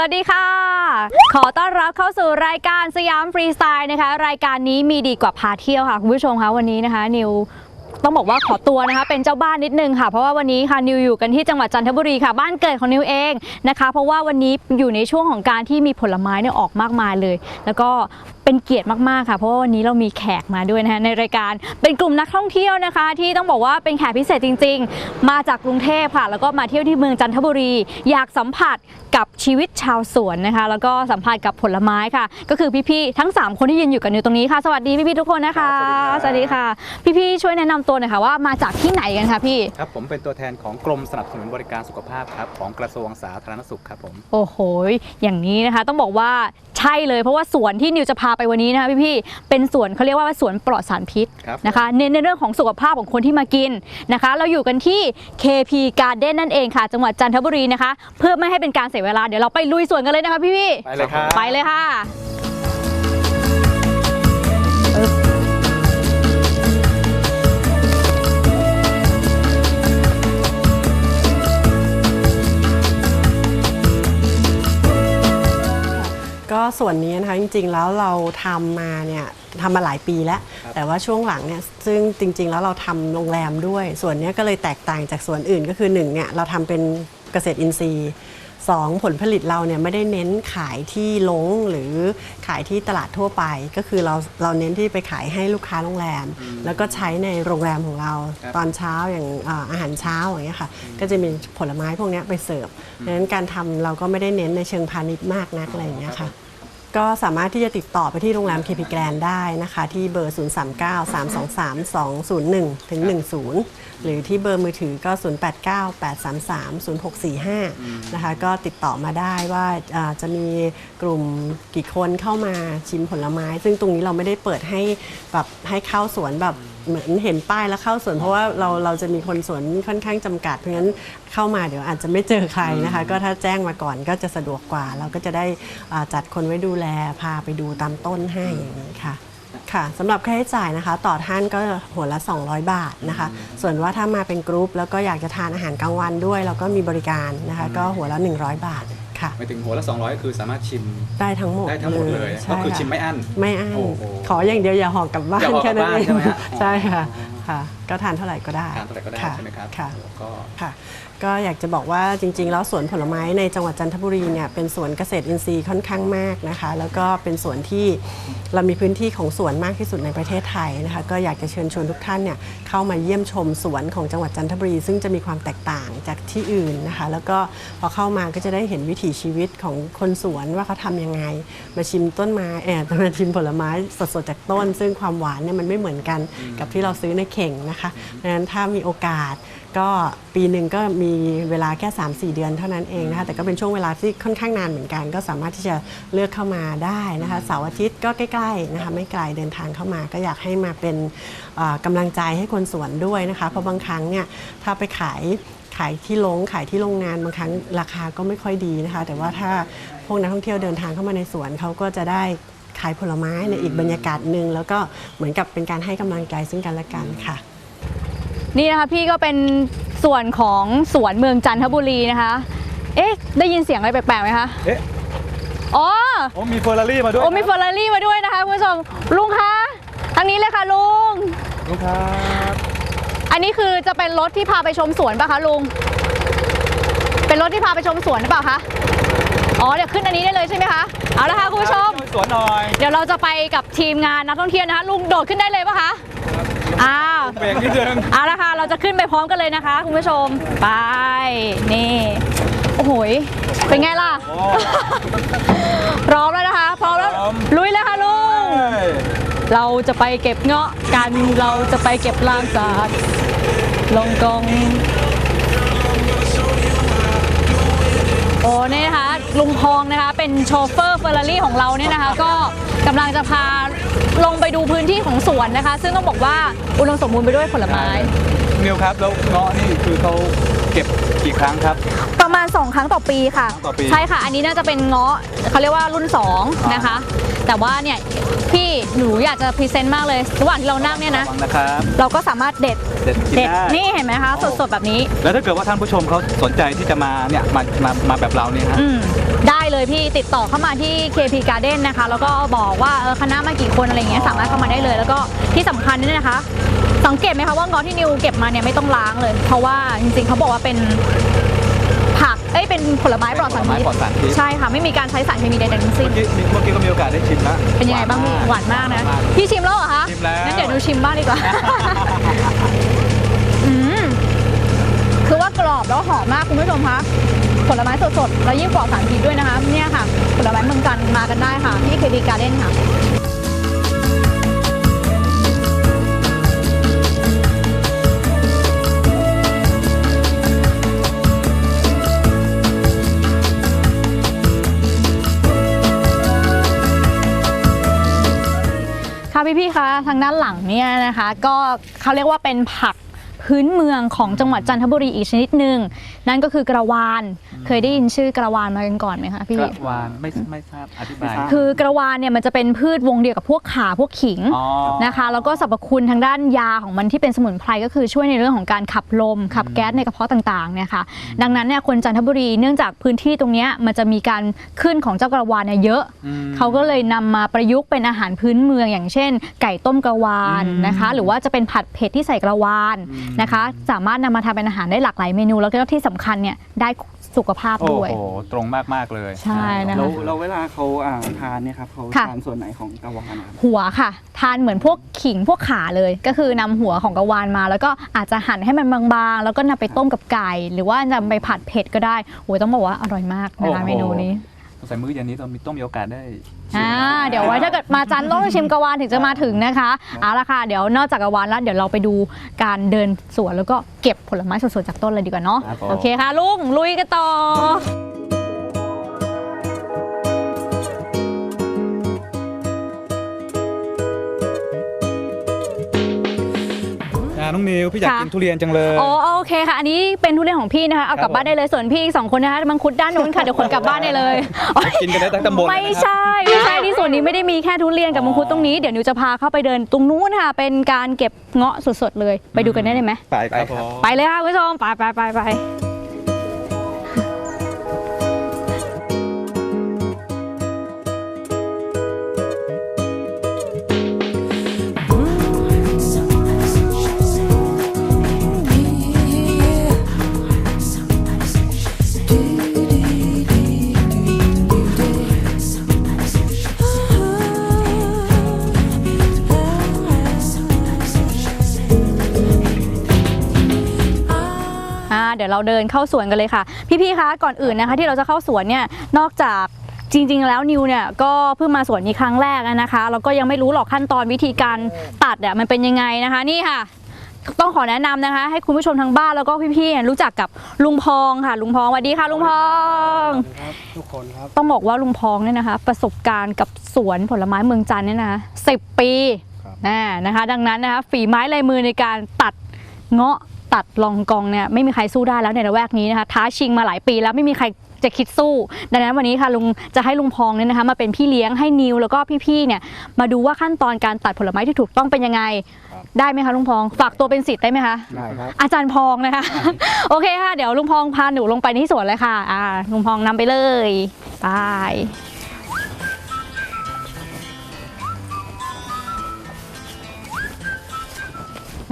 วัสดีค่ะ ขอต้อนรับเข้าสู่รายการสยามฟรีสไตล์นะคะ รายการนี้มีดีกว่าพาเที่ยวค่ะ คุณผู้ชมคะวันนี้นะคะ นิวต้องบอกว่าขอตัวนะคะ เป็นเจ้าบ้านนิดนึงค่ะ เพราะว่าวันนี้ค่ะนิวอยู่กันที่จังหวัดจันทบุรีค่ะ บ้านเกิดของนิวเองนะคะ เพราะว่าวันนี้อยู่ในช่วงของการที่มีผลไม้เนี่ยออกมากมายเลย แล้วก็ เป็นเกียรติมากๆค่ะเพราะว่าวันนี้เรามีแขกมาด้วยนะคะในรายการเป็นกลุ่มนักท่องเที่ยวนะคะ ที่ต้องบอกว่าเป็นแขกพิเศษจริง ๆ มาจากกรุงเทพค่ะ แล้วก็มาเที่ยวที่เมืองจันทบุรี อยากสัมผัสกับชีวิตชาวสวนนะคะ แล้วก็สัมผัสกับผลไม้ค่ะ ก็คือพี่ๆทั้ง 3 คนที่ยืนอยู่กันอยู่ตรงนี้ค่ะ สวัสดีพี่ๆทุกคนนะคะครับสวัสดีครับค่ะ พี่ๆช่วยแนะนำตัวหน่อยค่ะว่ามาจากที่ไหนกันคะพี่ ครับผมเป็นตัวแทนของกรมสนับสนุนบริการสุขภาพครับของกระทรวงสาธารณสุขครับผม โอ้โห อย่างนี้นะคะ ต้องบอกว่าใช่เลยเพราะว่าสวนที่นิวจะพาไปวันนี้นะคะพี่ๆเป็นสวนเขาเรียกว่าสวนปลอดสารพิษครับนะคะ เน้นในเรื่องของสุขภาพของคนที่มากินนะคะ เราอยู่กันที่ KP Garden นั่นเองค่ะ จังหวัดจันทบุรีนะคะ เพื่อไม่ให้เป็นการเสียเวลาเดี๋ยวเราไปลุยสวนกันเลยนะคะพี่ๆไปเลยครับ ไปเลยค่ะ ส่วนนี้นะคะจริงๆแล้วเราทำมาเนี่ยทำมาหลายปีแล้วครับแต่ว่าช่วงหลังเนี่ยซึ่งจริง ๆ แล้วเราทำโรงแรมด้วย ส่วนเนี้ยก็เลยแตกต่างจากส่วนอื่นก็คือ1เนี่ยเราทำเป็นเกษตรอินทรีย์สองผลผลิตเราเนี่ยไม่ได้เน้นขายที่ลงหรือขายที่ตลาดทั่วไป ก็คือเราเราเน้นที่ไปขายให้ลูกค้าโรงแรม แล้วก็ใช้ในโรงแรมของเรา ครับ ตอนเช้าอย่างอ่าอาหารเช้าอย่างเงี้ยค่ะก็จะมีผลไม้พวกเนี้ยไปเสิร์ฟดังนั้นการทำเราก็ไม่ได้เน้นในเชิงพาณิชย์มากนักอะไรอย่างเงี้ยค่ะ ก็สามารถที่จะติดต่อไปที่โรงแรม KP Grand ได้นะคะ ที่เบอร์ 039 323 201ถึง10 หรือที่เบอร์มือถือก็ 089 833 0645 นะคะ ก็ติดต่อมาได้ว่าอ่าจะมีกลุ่มกี่คนเข้ามาชิมผลไม้ ซึ่งตรงนี้เราไม่ได้เปิดให้แบบให้เข้าสวนแบบ เหมือนเห็นป้ายแล้วเข้าสวนเพราะว่าเราเราจะมีคนสวนค่อนข้างจำกัด เพราะฉะนั้นเข้ามาเดี๋ยวอาจจะไม่เจอใครนะคะ ก็ถ้าแจ้งมาก่อนก็จะสะดวกกว่า เราก็จะได้อ่าจัดคนไว้ดูแลพาไปดูตามต้นให้อย่างนี้ค่ะ ค่ะสำหรับค่าใช้จ่ายนะคะ ต่อท่านก็หัวละ 200 บาทนะคะ ส่วนว่าถ้ามาเป็นกรุ๊ปแล้วก็อยากจะทานอาหารกลางวันด้วย เราก็มีบริการนะคะ ก็หัวละ 100 บาท ค่ะไปถึงหัวละ 200 ก็คือสามารถชิมได้ทั้งหมดได้ทั้งหมดเลยใช่ก็คือค่ะชิมไม่อั้น ไม่อั้น โอ้โหขออย่างเดียวอย่าห่อกลับบ้าอย่านห่อกลับแค่นั้นเองบ้านใช่ไหมฮะ ใช่ค่ะค่ะ ก็ทานเท่าไหร่ก็ได้ทานเท่าไหร่ก็ได้ค่ะใช่ไหมครับค่ะก็ ค่ะก็อยากจะบอกว่าจริง ๆ แล้วสวนผลไม้ในจังหวัดจันทบุรีเนี่ยเป็นสวนเกษตรอินทรีย์ค่อนข้างมากนะคะ แล้วก็เป็นสวนที่เรามีพื้นที่ของสวนมากที่สุดในประเทศไทยนะคะ ก็อยากจะเชิญชวนทุกท่านเนี่ยเข้ามาเยี่ยมชมสวนของจังหวัดจันทบุรี ซึ่งจะมีความแตกต่างจากที่อื่นนะคะ แล้วก็พอเข้ามาก็จะได้เห็นวิถีชีวิตของคนสวนว่าเขาทำยังไง มาชิมต้นไม้แอบมาชิมผลไม้สดๆจากต้น ซึ่งความหวานเนี่ยมันไม่เหมือนกันกับที่เราซื้อในเข่งนะคะดังนั้นถ้ามีโอกาสก็ปีหนึ่งก็มีเวลาแค่ 3-4 เดือนเท่านั้นเองนะคะแต่ก็เป็นช่วงเวลาที่ค่อนข้างนานเหมือนกัน ก็สามารถที่จะเลือกเข้ามาได้นะคะเสาร์อาทิตย์ก็ใกล้ๆนะคะไม่ไกลเดินทางเข้ามา ก็อยากให้มาเป็นเอ่อกำลังใจให้คนสวนด้วยนะคะเพราะบางครั้งเนี่ยถ้าไปขายขายที่ลงขายที่โรงงานบางครั้งราคาก็ไม่ค่อยดีนะคะ แต่ว่าถ้าพวกนักท่องเที่ยวเดินทางเข้ามาในสวนเขาก็จะได้ขายผลไม้ในอีกบรรยากาศหนึ่งแล้วก็เหมือนกับเป็นการให้กำลังใจซึ่งกันและกันค่ะ นี่นะคะพี่ก็เป็นส่วนของสวนเมืองจันทบุรีนะคะ เอ๊ะ ได้ยินเสียงอะไรแปลกๆไหมคะ เอ๊ะ อ๋อ โอ้มีเฟอร์รารี่มาด้วยโอ้มีเฟอร์รารี่มาด้วยนะคะคุณผู้ชม ลุงคะทางนี้เลยค่ะลุงลูกครับ อันนี้คือจะเป็นรถที่พาไปชมสวนป่ะคะลุง เป็นรถที่พาไปชมสวนหรือเปล่าคะ อ๋อ เดี๋ยวขึ้นอันนี้ได้เลยใช่ไหมคะ เอาละค่ะคุณผู้ชม สวนหน่อย เดี๋ยวเราจะไปกับทีมงานนักท่องเที่ยวนะคะลุงโดดขึ้นได้เลยป่ะคะ อ้าวเบรกนิดนึงเอาละค่ะ เราจะขึ้นไปพร้อมกันเลยนะคะ คุณผู้ชม ไป นี่ โอ้โหยเป็นไงล่ะโอ้พร้อมแล้วนะคะ พร้อมแล้วพร้อมลุยเลยค่ะลุง เราจะไปเก็บเงาะกัน เราจะไปเก็บลางสาดลงกองโอ้นี่นะคะลุงพองนะคะ เป็นโชเฟอร์เฟอร์รารี่ของเราเนี่ยนะคะ ก็กำลังจะพา ลงไปดูพื้นที่ของสวนนะคะ ซึ่งต้องบอกว่าอุดมสมบูรณ์ไปด้วยผลไม้ นิวครับแล้วเงาะนี่คือเขาเก็บกี่ครั้งครับ ประมาณ 2 ครั้งต่อปีค่ะ ครั้งต่อปีใช่ค่ะ อันนี้น่าจะเป็นเงาะเขาเรียกว่ารุ่น2นะคะ แต่ว่าเนี่ยพี่หนูอยากจะพรีเซนต์มากเลยระหว่างที่เรานั่งเนี่ยนะ ระวังนะครับ เราก็สามารถเด็ดเด็ดกินเด็ดได้ นี่เห็นไหมคะสดๆแบบนี้ แล้วถ้าเกิดว่าท่านผู้ชมเขาสนใจที่จะมาเนี่ยมามามาแบบเราเนี่ยฮะ อืมได้เลยพี่ติดต่อเข้ามาที่ KP Garden นะคะ แล้วก็บอกว่าเออคณะมากี่คนอะไรอย่างเงี้ยสามารถเข้ามาได้เลย แล้วก็ที่สำคัญเนี่ยนะคะ สังเกตไหมคะว่างอที่นิวเก็บมาเนี่ยไม่ต้องล้างเลย เพราะว่าจริงๆเขาบอกว่าเป็นผักเอ้ยเป็นผลไม้ปลอดสารผลไม้พิษปลอดสารพิษใช่ค่ะไม่มีการใช้สารเคมีใดๆทั้งสิ้เมื่นอกี้เมื่อกี้ก็มีโอกาสได้ชิมแล้วเป็นยังไงบ้างพี่หวานมากนะหวานมากพี่ชิมแล้วเหรอคะชิมแล้วงั้นเดี๋ยวดูชิมบ้างดีกว่าอืมคือว่ากรอบแล้วหอมมากคุณผู้ชมคะผลไม้สดๆแล้วยิ่งปลอดสารพิษด้วยนะคะ เนี่ยค่ะ ผลไม้เมืองจันทร์มากันได้ค่ะที่เคบีการ์เด้นค่ะ พี่ๆคะทางด้านหลังเนี่ยนะคะ ก็เขาเรียกว่าเป็นผัก พื้นเมืองของจังหวัดจันทบุรีอีกชนิดหนึ่งนั่นก็คือกระวานเคยได้ยินชื่อกระวานมากันก่อนไหมคะพี่กระวานไม่ไม่ทราบอธิบายคือกระวานเนี่ยมันจะเป็นพืชวงเดียวกับพวกข่าพวกขิงอ๋อนะคะ แล้วก็สรรพคุณทางด้านยาของมันที่เป็นสมุนไพรก็คือช่วยในเรื่องของการขับลม ขับแก๊สในกระเพาะต่างๆเนี่ยค่ะดังนั้นเนี่ยคนจันทบุรีเนื่องจากพื้นที่ตรงเนี้ยมันจะมีการขึ้นของเจ้ากระวานเนี่ยเยอะอืมเขาก็เลยนำมาประยุกต์เป็นอาหารพื้นเมืองอย่างเช่น ไก่ต้มกระวานอืมนะคะ หรือว่าจะเป็นผัดเผ็ดที่ใส่กระวานอืมนะคะ สามารถนำมาทำเป็นอาหารได้หลากหลายเมนู แล้วก็ที่สำคัญเนี่ยได้สุขภาพโอ้ด้วย โหตรงมาก ๆ เลย ใช่นะคะแล้วแล้วเวลาเขาอ่าทานเนี่ยครับเขาค่ะ ทานส่วนไหนของกระวานนะครับ หัวค่ะ ทานเหมือนพวกขิงพวกขาเลย ก็คือนำหัวของกระวานมา แล้วก็อาจจะหั่นให้มันบางๆ แล้วก็นำไปต้มกับไก่ หรือว่านำไปผัดเผ็ดก็ได้โอ้ยต้องบอกว่าอร่อยมากนะคะโอ้โห เมนูนี้ สงสัยมื้อเย็นนี้ต้องมีต้องมีโอกาสได้ชิม อ่าเดี๋ยวไว้ถ้าเกิดมาจันทร์ต้องชิมกระวานถึงจะมาถึงนะคะเอาละค่ะเดี๋ยวนอกจากกระวานแล้วเดี๋ยวเราไปดูการเดินสวนแล้วก็เก็บผลไม้สดๆจากต้นเลยดีกว่าเนาะครับผม โอเคค่ะลุงลุยกันต่อ น้องนิวพี่อยากค่ะ กินทุเรียนจังเลย อ๋อโอเคค่ะ อันนี้เป็นทุเรียนของพี่นะคะ เอากลับครับบ้านได้เลย ส่วนพี่อีกสองคนนะคะมังคุดด้านนู้นค่ะ เดี๋ยวขนกลับบ้านได้เลย กินกันได้ทั้งตำบลเลยนะครับไม่ใช่ไม่ใช่ที่ส่วนนี้ไม่ได้มีแค่ทุเรียนกับมังคุดตรงนี้ เดี๋ยวนิวจะพาเข้าไปเดินตรงนู้นค่ะ เป็นการเก็บเงาะสดๆเลย ไปดูกันได้เลยไหม ไปครับผม ไปเลยค่ะคุณผู้ชม ไปไปไปไป อ่าเดี๋ยวเราเดินเข้าสวนกันเลยค่ะ พี่ๆคะก่อนอื่นนะคะ ที่เราจะเข้าสวนเนี่ยนอกจากจริงๆ แล้วนิวเนี่ยก็เพิ่งมาสวนนี้ครั้งแรกนะคะแล้วก็ยังไม่รู้หรอกขั้นตอนวิธีการตัดอะมันเป็นยังไงนะคะนี่ค่ะ ต้องขอแนะนำนะคะ ให้คุณผู้ชมทางบ้านแล้วก็พี่ๆรู้จักกับลุงพองค่ะ ลุงพองสวัสดีค่ะ ลุงพอง ครับทุกคนครับต้องบอกว่าลุงพองเนี่ยนะคะ ประสบการณ์กับสวนผลไม้เมืองจันทร์เนี่ยนะคะสิบปีครับนะนะคะ ดังนั้นนะคะฝีไม้ลายมือในการตัดเงาะ ตัดลองกองเนี่ยไม่มีใครสู้ได้แล้วในระแวกนี้นะคะท้าชิงมาหลายปีแล้วไม่มีใครจะคิดสู้ ดังนั้นวันนี้ค่ะลุงจะให้ลุงพองเนี่ยนะคะมาเป็นพี่เลี้ยงให้นิวแล้วก็พี่ๆเนี่ยมาดูว่าขั้นตอนการตัดผลไม้ที่ถูกต้องเป็นยังไง ได้ไหมคะลุงพอง ฝากตัวเป็นสิทธิ์ได้ไหมคะได้ครับอาจารย์พองนะคะ โอเคค่ะเดี๋ยวลุงพองพาหนูลงไปที่สวนเลยค่ะอ่าลุงพองนำไปเลยไป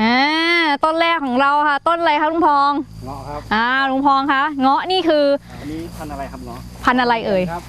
อ่า ต้นแรกของเราค่ะ ต้นอะไรคะลุงพองเงาะครับอ่าลุงพองคะเงาะนี่คืออันนี้พันธุ์อะไรครับเงาะพันธุ์อะไรเอ่ยครับ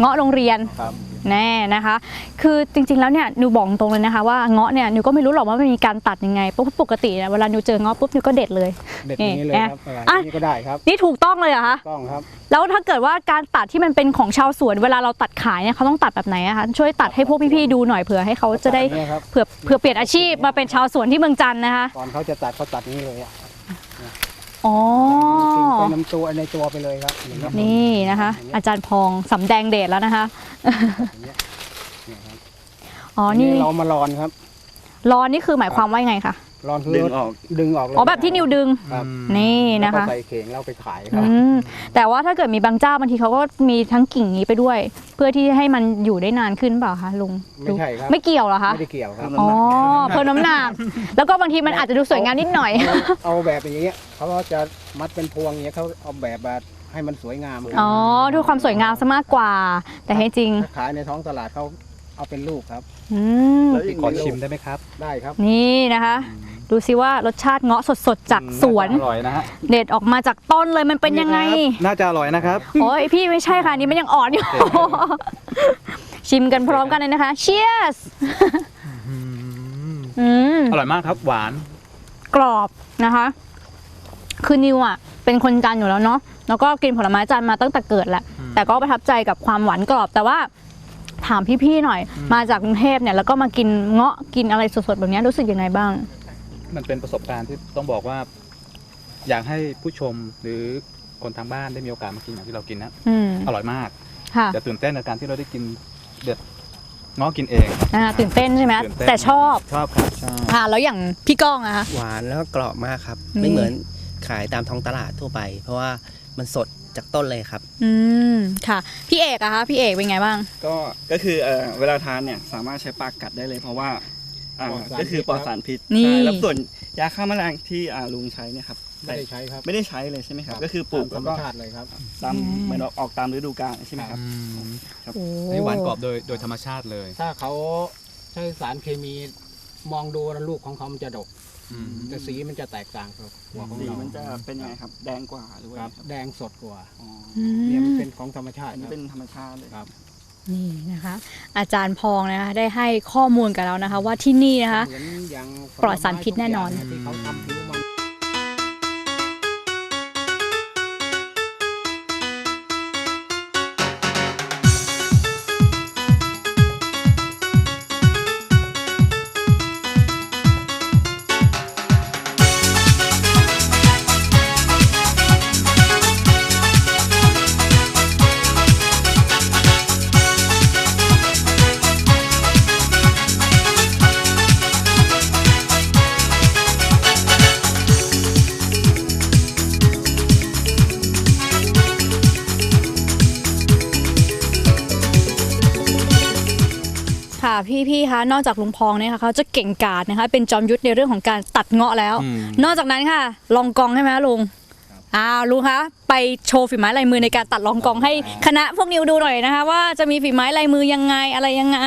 เงาะโรงเรียนครับ แน่นะคะ คือจริงๆแล้วเนี่ยนิวบอกตรงเลยนะคะว่าเงาะเนี่ยนิวก็ไม่รู้หรอกว่ามันมีการตัดยังไงเพราะปกติเนี่ยเวลานิวเจอเงาะปุ๊บนิวก็เด็ดเลยเด็ดอย่างนี้เลยครับอะอะไรนี้ก็ได้ครับนี่ถูกต้องเลยเหรอคะต้องครับ แล้วถ้าเกิดว่าการตัดที่มันเป็นของชาวสวนเวลาเราตัดขายเนี่ยเขาต้องตัดแบบไหนอะคะช่วยตัดให้พวกพี่ๆดูหน่อยเผื่อให้เขาจะได้ตัดอย่างนี้ครับเผื่อเผื่อเปลี่ยนอาชีพมาเป็นชาวสวนที่เมืองจันทร์นะคะก่อนเขาจะตัดเขาตัดอย่างนี้เลยอะ อ๋อ กิ่งไปน้ำตัวในตัวไปเลยครับอย่างเงี้ยนี่นะคะ อาจารย์พองสำแดงเดชแล้วนะคะ อย่างเงี้ยเนี่ยครับอ๋ออันนี่นี้เรามาลอนครับ ร้อนนี่คือหมายความว่ายังไงคะ ร้อนคือดึงออก ดึงออกเลยอ๋อแบบที่นิวดึง ครับนี่แล้วนะก็คะ ใส่เข่งแล้วเอาไปขายคอืรับมแต่ว่าถ้าเกิดมีบางเจ้าบางทีเขาก็มีทั้งกิ่งนี้ไปด้วย เพื่อที่ให้มันอยู่ได้นานขึ้นเปล่าคะลุงไม่ใช่ครับ ไม่เกี่ยวเหรอคะไม่ได้เกี่ยวครับ อ๋อเพิ่มน้ำหนักแล้วก็บางทีมันอาจจะดูสวยงามนิดหน่อย เอาแบบอย่างเงี้ยเขาก็จะมัดเป็นพวงอย่างเงี้ยเขาเอาแบบแบบให้มันสวยงามอ๋อดูความสวยงามซะมากกว่า แต่ให้จริงถ้าขายในท้องตลาดเขาเอาเป็นลูกครับ อืมแล้วอีกขอชิมได้ไหมครับ ได้ครับ นี่นะคะ ดูซิว่ารสชาติเงาะสดๆ จากสวนาจะอร่อยนะฮะเด็ดออกมาจากต้นเลยมันเป็นยังไง น่าจะอร่อยนะครับ โอ้ยพี่ไม่ใช่ค่ะอันนี่มันยังอ่อนอยู่ ชิมกันพร้อมกันเลยนะคะ Cheers อืม อร่อยมากครับ หวาน กรอบนะคะ คือนิวอะ เป็นคนจันทร์อยู่แล้วเนาะแล้วก็กินผลไม้จันทร์มาตั้งแต่เกิดแหละอืม แต่ก็ประทับใจกับความหวานกรอบ แต่ว่าถามพี่ๆหน่อย มาจากกรุงเทพเนี่ยแล้วก็มากินเงาะกินอะไรสดๆแบบเนี้ยรู้สึกยังไงบ้าง มันเป็นประสบการณ์ที่ต้องบอกว่า อยากให้ผู้ชมหรือคนทางบ้านได้มีโอกาสมากินอย่างที่เรากินนะอืมอร่อยมากค่ะจะตื่นเต้นในการที่เราได้กินเด็ดง้อกินเอง อ่าตื่นเต้นใช่ไหมตื่นเต้น แต่ชอบชอบครับชอบ ค่ะแล้วอย่างพี่ก้องอะคะ หวานแล้วก็กรอบมากครับนี่ไม่เหมือนขายตามท้องตลาดทั่วไป เพราะว่ามันสดจากต้นเลยครับ อืมค่ะ พี่เอกอะคะพี่เอกเป็นไงบ้าง ก็ก็คือเอ่อเวลาทานเนี่ยสามารถใช้ปากกัดได้เลย เพราะว่า อ่าปลอดสารก็คือปลอดสารพิษนี่ ใช่แล้วส่วนยาฆ่าแมลงที่อ่าลุงใช้เนี่ยครับไม่ได้ใช้ครับ ไม่ได้ใช้เลยใช่ไหมครับก็คือปลูกธรแล้วรมก็ชาติเลยครับตามเหมือนออกตามฤดูกาลใช่ไหมครับ โอ้นี่หวานกรอบโดยโดยธรรมชาติเลยถ้าเขาใช้สารเคมีมองดูแล้วลูกของเขามันจะดก อืม แต่สีมันจะแตกต่างกับหัวของสีเรามันจะเป็นยังไงครับ แดงกว่าหรือว่าครับ ไงครับแดงสดกว่า อ๋ออืม เนี่ยมันเป็นของธรรมชาติอันนี้ครับ เป็นธรรมชาติเลยครับ นี่นะคะ อาจารย์พองนะคะได้ให้ข้อมูลกับเรานะคะ ว่าที่นี่นะคะเหมือนอย่างปลอดสารพิษแน่นอนผลไม้ทุกอย่างที่เขาทำผิว นอกจากลุงพองเนี่ยค่ะเขาจะเก่งกาจนะคะเป็นจอมยุทธในเรื่องของการตัดเงาะแล้ว อืม นอกจากนั้นค่ะ ลองกองใช่ไหมคะลุงอ้าวลุงคะไปโชว์ฝีไม้ลายมือในการตัดลองกองให้คณะพวกนิวดูหน่อยนะคะ ว่าจะมีฝีไม้ลายมือยังไงอะไรยังไง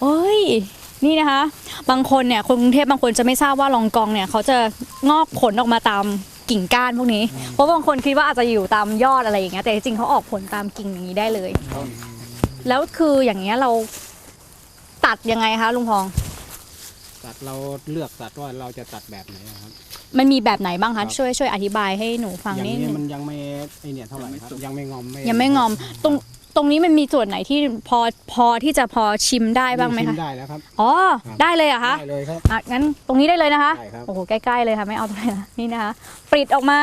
โอ้ย นี่นะคะ บางคนเนี่ยคนกรุงเทพบางคนจะไม่ทราบว่าลองกองเนี่ยเขาจะงอกผลออกมาตามกิ่งก้านพวกนี้ เพราะบางคนคิดว่าอาจจะอยู่ตามยอดอะไรอย่างเงี้ยแต่จริงๆเขาออกผลตามกิ่งอย่างนี้ได้เลย แล้วคืออย่างเงี้ยเรา ตัดยังไงคะลุงพองตัดเราเลือกตัดว่าเราจะตัดแบบไหนอะครับ มันมีแบบไหนบ้างครัคะบ ช่วยช่วยอธิบายให้หนูฟังอย่างนิดนี้นึงมันยังไม่ไอเนี่ยเท่าไหร่ครับยังไม่งอมยังไม่งอมตรงตรงนี้มันมีส่วนไหนที่พอพอที่จะพอชิมได้บ้างไหมชิคะได้แล้วครับอ๋อครับได้เลยเหรอะคะได้เลยครับ อะงั้นตรงนี้ได้เลยนะคะ ได้ครับ โอ้โหใกล้ๆเลยค่ะไม่เอาตรงไหนละนี่นะคะปริดออกมา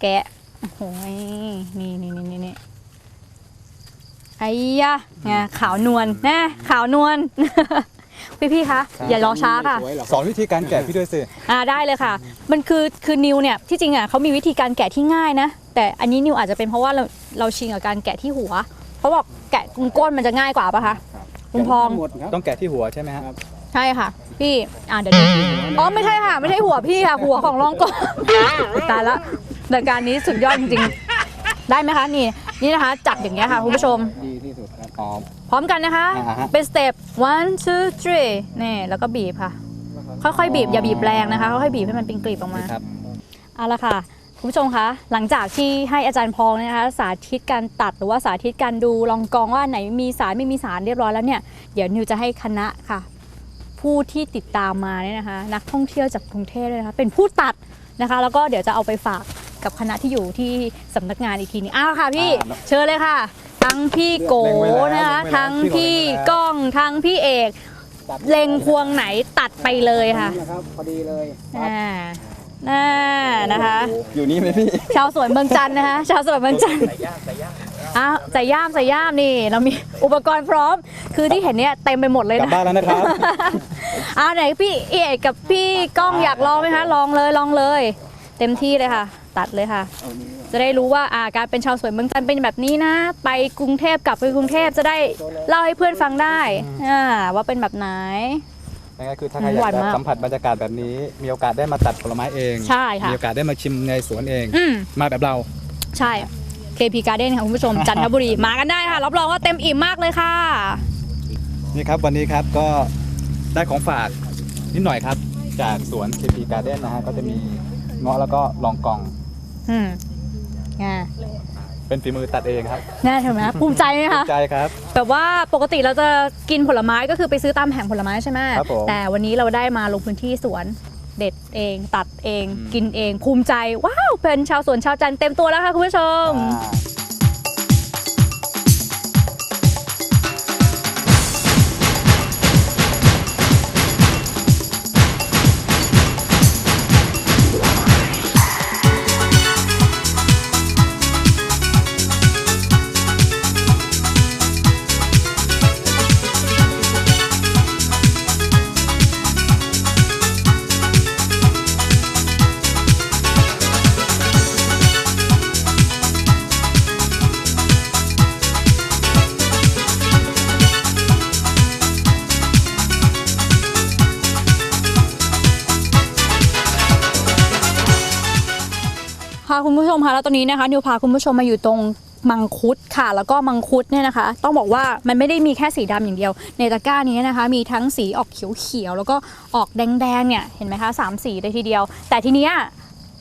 แกะโอ้โหนี่นี่นี่นี่นี่ ไอ้ยะไงขาวนวลนะขาวนวล พี่พี่ๆคะอย่ารอช้าค่ะไม่สวยหรอกสอนวิธีการแกะพี่ด้วยสิ อ่าได้เลยค่ะ มันคือคือนิวเนี่ยที่จริงอะเขามีวิธีการแกะที่ง่ายนะ แต่อันนี้นิวอาจจะเป็นเพราะว่าเราเราชินกับการแกะที่หัวเพราะบอกแกะตรงก้นมันจะง่ายกว่าปะคะครับลุงพองหมดครับต้องแกะที่หัวใช่ไหมฮะใช่ค่ะ พี่อ่าเดี๋ยวดูอ๋อไม่ใช่ค่ะ ไม่ใช่หัวพี่ค่ะ หัวของรองก่อนตายละรายการนี้สุดยอดจริงๆ ได้ไหมคะนี่นี่นะคะจับอย่างเงี้ยค่ะคุณผู้ชมดี ที่สุดครับอ๋อ พร้อมกันนะคะ อ่าฮะ เป็นสเต็ป one two three นี่แล้วก็บีบค่ะ ค่อยๆบีบอย่าบีบแรงนะคะ ค่อยๆบีบให้มันเป็นกลีบออกมา ครับ เอาละค่ะ คุณผู้ชมคะ หลังจากที่ให้อาจารย์พองนะคะ สาธิตการตัดหรือว่าสาธิตการดูลองกองว่าไหนมีสารไม่มีสารเรียบร้อยแล้วเนี่ย เดี๋ยวนิวจะให้คณะค่ะ ผู้ที่ติดตามมาเนี่ยนะคะ นักท่องเที่ยวจากกรุงเทพเลยนะคะเป็นผู้ตัดนะคะ แล้วก็เดี๋ยวจะเอาไปฝากกับคณะที่อยู่ที่สำนักงานอีกทีนึงอ้าวค่ะพี่ อ่า เชิญเลยค่ะ ทั้งพี่โกเล็งไว้แล้วนะคะเล็งไว้แล้วทั้งพี่พี่โกเล็งไว้แล้วก้องทั้งพี่เอก เล็งพวงไหนตัดไปเลยค่ะนี่นะครับพอดีเลยอ่าน่านะคะ อยู่นี่ไหมพี่ ชาวสวนเมืองจันทร์นะคะ ชาวสวนเมืองจันทร์อะใส่ย่ามใส่ย่ามนี่ เรามีอุปกรณ์พร้อม คือที่เห็นเนี่ยเต็มไปหมดเลยกลับนะบ้านแล้วนะครับอ่าไหนพี่เอกกับพี่ก้องอยากลองไหมคะ ลองเลยลองเลย เต็มที่เลยค่ะ ตัดเลยค่ะ จะได้รู้ว่าอ่าการเป็นชาวสวนเมืองจันทร์เป็นแบบนี้นะ ไปกรุงเทพกลับไปกรุงเทพจะได้เล่าให้เพื่อนฟังได้อ่าว่าเป็นแบบไหนนั่นก็คือถ้าใครอหวายานกจะมากสัมผัสบรรยากาศแบบนี้ มีโอกาสได้มาตัดผลไม้เองใช่ค่ะมีโอกาสได้มาชิมในสวนเองอืมมาแบบเรา ใช่ KP Garden ค่ะคุณผู้ชมจันทบุรีมากันได้ค่ะรับรองว่าเต็มอิ่มมากเลยค่ะ นี่ครับวันนี้ครับก็ได้ของฝากนิดหน่อยครับ จากสวน KP Garden นะฮะก็จะมีเงาะแล้วก็ลองกอง อืมง่าเป็นฝีมือตัดเองครับน่าเห็นไหมภูมิใจไหมคะใจครับ แบบว่าปกติเราจะกินผลไม้ก็คือไปซื้อตามแผงผลไม้ใช่ไหมครับผม แต่วันนี้เราได้มาลงพื้นที่สวนเด็ดเอง ตัดเองอืมกินเองภูมิใจ ว้าวเป็นชาวสวนชาวจันทร์เต็มตัวแล้วค่ะคุณผู้ชม อ่า แล้วตอนนี้นะคะนิวพาคุณผู้ชมมาอยู่ตรงมังคุดค่ะ แล้วก็มังคุดเนี่ยนะคะ ต้องบอกว่ามันไม่ได้มีแค่สีดำอย่างเดียว ในตะกร้านี้นะคะ มีทั้งสีออกเขียวๆแล้วก็ออกแดงๆเนี่ยเห็นไหมคะสามสีเลยทีเดียว แต่ทีเนี้ย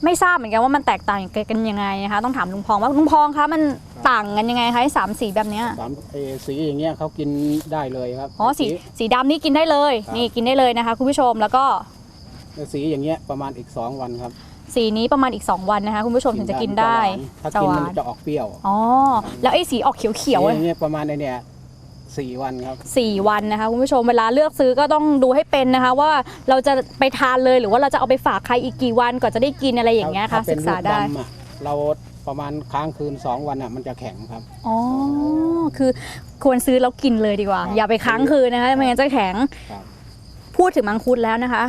ไม่ทราบเหมือนกันว่ามันแตกต่างกันยังไงนะคะต้องถามลุงพองว่าลุงพองคะมันต่างกันยังไงคะไอ้สามสีแบบเนี้ยสามเออสีอย่างเงี้ยเขากินได้เลยครับอ๋อสีสีดำนี่กินได้เลยครับนี่กินได้เลยนะคะ คุณผู้ชมแล้วก็สีอย่างเงี้ยประมาณอีก 2 วันครับ สีนี้ประมาณอีก 2 วันนะคะคุณผู้ชมถึงจะกินได้ถ้าจะกินหมันวานจะออกเปรี้ยวอ๋อแล้วไอ้สีออกเขียวๆสีอะอย่างเงี้ยประมาณในเนี่ยสี่วันครับสี่วันนะคะคุณผู้ชมเวลาเลือกซื้อก็ต้องดูให้เป็นนะคะ ว่าเราจะไปทานเลยหรือว่าเราจะเอาไปฝากใครอีกกี่วันก่อนจะได้กินอะไรอย่างเงี้ยค่ะถ้เป็ศึนกษาลูได้ดำอะเราประมาณค้างคืน 2 วันอะมันจะแข็งครับ อ๋อ คือควรซื้อแล้วกินเลยดีกว่าครับอย่าไปค้างคืนนะคะไม่งั้นจะแข็งครับพูดถึงมังคุดแล้วนะคะ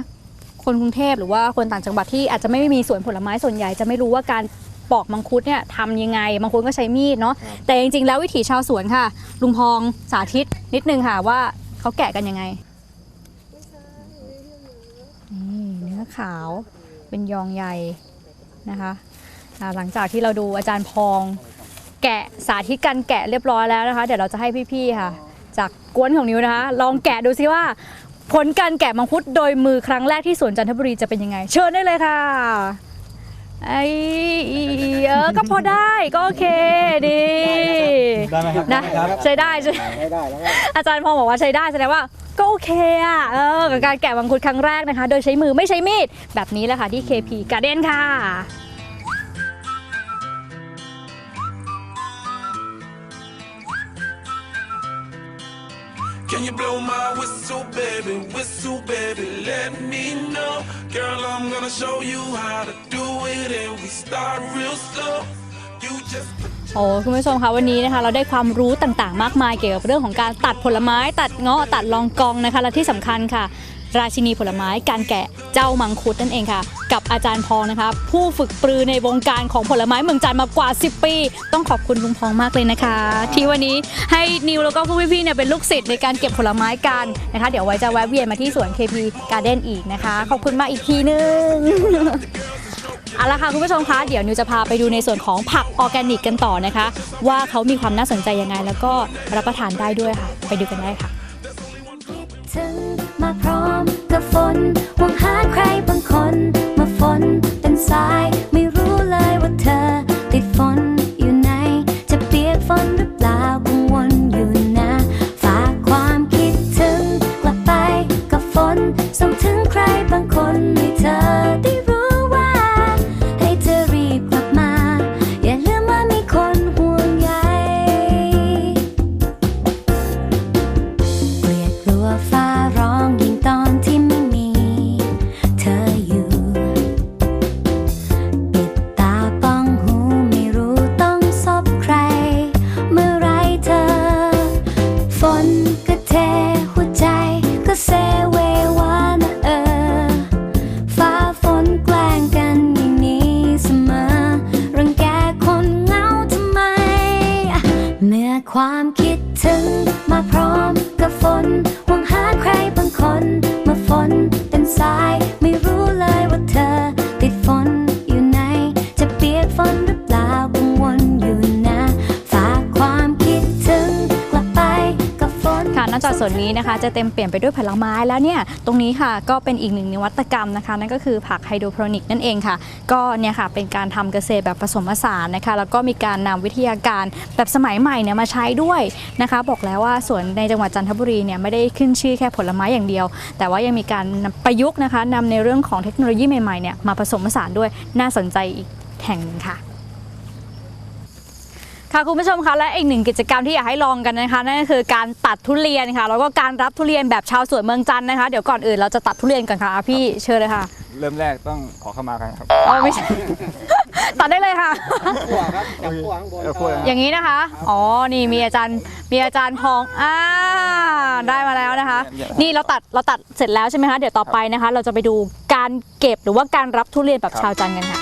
คนกรุงเทพหรือว่าคนต่างจังหวัดที่อาจจะไม่มีสวนผลไม้ส่วนใหญ่จะไม่รู้ว่าการปอกมังคุดเนี่ยทำยังไงบางคนก็ใช้มีดเนาะครับแต่จริงๆ แล้ววิถีชาวสวนค่ะ ลุงพองสาธิตนิดนึงค่ะว่าเขาแกะกันยังไงนี่เนื้อขาวเป็นยองใหญ่นะคะอ่าหลังจากที่เราดูอาจารย์พอง แกะสาธิตการแกะเรียบร้อยแล้วนะคะ เดี๋ยวเราจะให้พี่ๆค่ะ จากกวนของนิวนะคะ ลองแกะดูซิว่า ผลการแกะมังคุดโดยมือครั้งแรกที่สวนจันทบุรีจะเป็นยังไง เชิญได้เลยค่ะไอเออก็พอได้ก็โอเคดีได้ไหมครับนะใช้ได้ใช่ไม่ได้แล้วก็อาจารย์พองบอกว่าใช้ได้แสดงว่าก็โอเคอะเออกับการแกะมังคุดครั้งแรกนะคะ โดยใช้มือไม่ใช้มีดแบบนี้แหละค่ะที่ KP Garden ค่ะ Can you blow my whistle, baby? Whistle, baby, let me know. Girl, I'm gonna show you how to do it, and we start real slow. You just โอ้คุณผู้ชมคะวันนี้นะคะเราได้ความรู้ต่างๆ มากมายเกี่ยวกับเรื่องของการตัดผลไม้ ตัดเงาะตัดลองกองนะคะและที่สำคัญค่ะ ราชินีผลไม้การแกะเจ้ามังคุดนั่นเองค่ะ กับอาจารย์พองนะคะ ผู้ฝึกปรือในวงการของผลไม้เมืองจันทร์มากว่า 10 ปี ต้องขอบคุณลุงพองมากเลยนะคะ ที่วันนี้ให้นิวแล้วก็ผู้พี่ๆเนี่ยเป็นลูกศิษย์ในการเก็บผลไม้กันนะคะ เดี๋ยวไว้จะแวะเวียนมาที่สวน KP Garden อีกนะคะ ขอบคุณมากอีกทีนึงเอาละค่ะคุณผู้ชมคะเดี๋ยวนิวจะพาไปดูในส่วนของผักออร์แกนิกกันต่อนะคะ ว่าเขามีความน่าสนใจยังไง แล้วก็รับประทานได้ด้วยค่ะ ไปดูกันได้ค่ะ พร้อมกับฝนหวงหาใครบางคนมื่อฝนเป็นสาย ไม่รู้เลยว่าเธอ ติดฝนอยู่ไหน จะเปียกฝนหรือเปล่ากังวลอยู่นะ ฝากความคิดถึง กลับไปกับฝนส่งถึงใครบางคนให้เธอได้รู้ว่า ให้เธอรีบกลับมา อย่าลืมว่ามีคนห่วงใยเรียกรว สวนนี้นะคะจะเต็มเปลี่ยนไปด้วยผลไม้แล้วเนี่ยตรงนี้ค่ะก็เป็นอีกหนึ่งนวัตกรรมนะคะ นั่นก็คือผักไฮโดรโปรนิกนั่นเองค่ะ ก็เนี่ยค่ะเป็นการทำเกษตรแบบผสมผสานนะคะ แล้วก็มีการนำวิทยาการแบบสมัยใหม่เนี่ยมาใช้ด้วยนะคะ บอกแล้วว่าสวนในจังหวัดจันทบุรีเนี่ยไม่ได้ขึ้นชื่อแค่ผลไม้อย่างเดียว แต่ว่ายังมีการประยุกต์นะคะนำในเรื่องของเทคโนโลยีใหม่ๆเนี่ยมาผสมผสานด้วยน่าสนใจอีกแห่งหนึ่งค่ะ ค่ะคุณผู้ชมคะและอีกหนึ่งกิจกรรมที่อยากให้ลองกันนะคะนั่นก็คือการตัดทุเรียนค่ะแล้วก็การรับทุเรียนแบบชาวสวนเมืองจันทร์นะคะ เดี๋ยวก่อนอื่นเราจะตัดทุเรียนกันค่ะพี่เชิญเลยค่ะเริ่มแรกต้องขอเข้ามากันครับอ๋อไม่ใช่ ตัดได้เลยค่ะ ขั้วครับจับขั้วข้างบนเออขั้วอย่างนี้นะคะ อ๋อ นี่มีอาจารย์ มีอาจารย์ทอง อ่า ได้มาแล้วนะคะ นี่เราตัด เราตัดเสร็จแล้วใช่ไหมคะ เดี๋ยวต่อไปนะคะ เราจะไปดูการเก็บหรือว่าการรับทุเรียนแบบชาวจันทร์กันค่ะ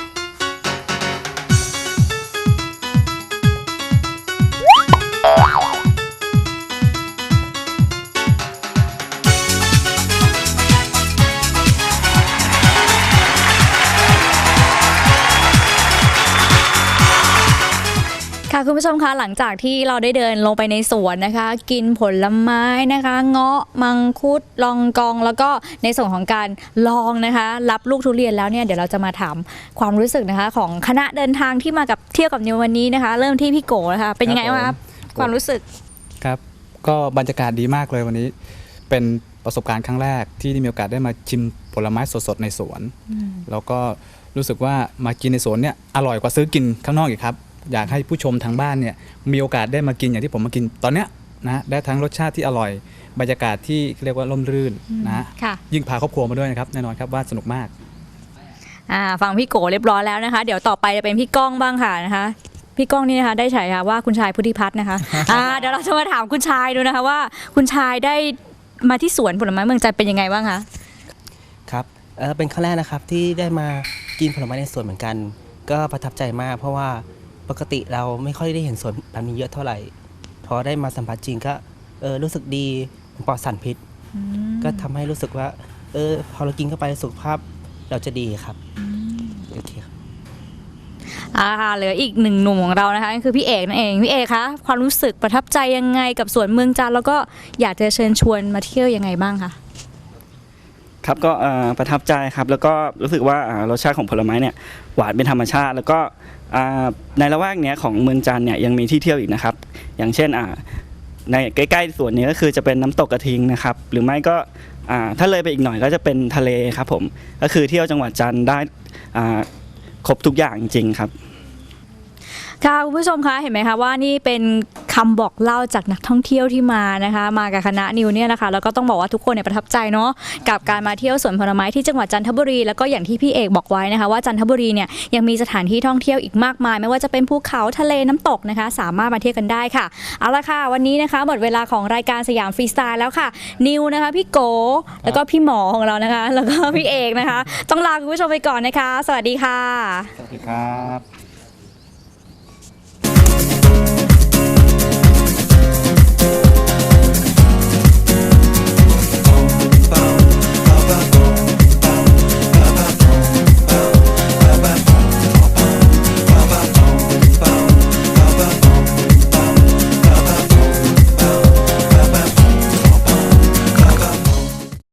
ค่ะคุณผู้ชมคะหลังจากที่เราได้เดินลงไปในสวนนะคะ กินผลไม้นะคะ เงาะมังคุดลองกอง แล้วก็ในส่วนของการลองนะคะ รับลูกทุเรียนแล้วเนี่ยเดี๋ยวเราจะมาถามความรู้สึกนะคะ ของคณะเดินทางที่มากับเที่ยวกับนิววันนี้นะคะ เริ่มที่พี่โกนะคะเป็นยังไงบ้างครับความรู้สึกครับก็บรรยากาศดีมากเลยวันนี้ เป็นประสบการณ์ครั้งแรกที่ได้มีโอกาสได้มาชิมผลไม้สดๆในสวน แล้วก็รู้สึกว่ามากินในสวนเนี่ยอร่อยกว่าซื้อกินข้างนอกอีกครับ อยากให้ผู้ชมทางบ้านเนี่ยมีโอกาสได้มากินอย่างที่ผมมากินตอนเนี้ยนะได้ทั้งรสชาติที่อร่อย บรรยากาศที่เรียกว่าร่มรื่นนะค่ะ ยิ่งพาครอบครัวมาด้วยนะครับแน่นอนครับว่าสนุกมาก อ่าฟังพี่โกเรียบร้อยแล้วนะคะ เดี๋ยวต่อไปจะเป็นพี่ก้องบ้างค่ะนะคะ พี่ก้องนี่นะคะได้ฉายาว่าคุณชายพุทธิพัฒน์นะคะอ่าเดี๋ยวเราจะมาถามคุณชายดูนะคะว่า คุณชายได้มาที่สวนผลไม้เมืองจันทร์เป็นยังไงบ้างคะ ครับเออเป็นครั้งแรกนะครับที่ได้มากินผลไม้ในสวนเหมือนกัน ก็ประทับใจมาก เพราะว่า ปกติเราไม่ค่อยได้เห็นสวนแบบนี้เยอะเท่าไหร่ พอได้มาสัมผัสจริงก็เออรู้สึกดีปลอดสารพิษ ก็ทำให้รู้สึกว่า เออ พอเรากินเข้าไปสุขภาพเราจะดีครับโอเคครับอ่าค่ะเหลืออีกหนึ่งหนุ่มของเรานะคะนั่นคือพี่เอกนั่นเองพี่เอกคะความรู้สึกประทับใจยังไงกับสวนเมืองจันทร์แล้วก็อยากจะเชิญชวนมาเที่ยวยังไงบ้างคะ ครับก็ประทับใจครับแล้วก็รู้สึกว่ารสชาติของผลไม้เนี่ยหวานเป็นธรรมชาติ แล้วก็ในละแวกเนี้ยของเมืองจันเนี่ยยังมีที่เที่ยวอีกนะครับ อย่างเช่นในใกล้ๆสวนนี้ก็คือจะเป็นน้ำตกกระทิงนะครับ หรือไม่ก็ถ้าเลยไปอีกหน่อยก็จะเป็นทะเลครับผมก็คือเที่ยวจังหวัดจันได้ครบทุกอย่างจริงๆครับ ค่ะคุณผู้ชมคะเห็นไหมคะว่านี่เป็นคำบอกเล่าจากนักท่องเที่ยวที่มานะคะ มากับคณะนิวเนี่ยนะคะแล้วก็ต้องบอกว่าทุกคนเนี่ยประทับใจเนาะกับการมาเที่ยวสวนผลไม้ที่จังหวัดจันทบุรี แล้วก็อย่างที่พี่เอกบอกไว้นะคะว่าจันทบุรีเนี่ยยังมีสถานที่ท่องเที่ยวอีกมากมาย ไม่ว่าจะเป็นภูเขาทะเลน้ำตกนะคะ สามารถมาเที่ยวกันได้ค่ะเอาละค่ะ วันนี้นะคะหมดเวลาของรายการสยามฟรีสไตล์แล้วค่ะ นิวนะคะพี่โกแล้วก็พี่หมอของเรานะคะ แล้วก็พี่เอกนะคะ ต้องลาคุณผู้ชมไปก่อนนะคะ สวัสดีค่ะสวัสดีครับ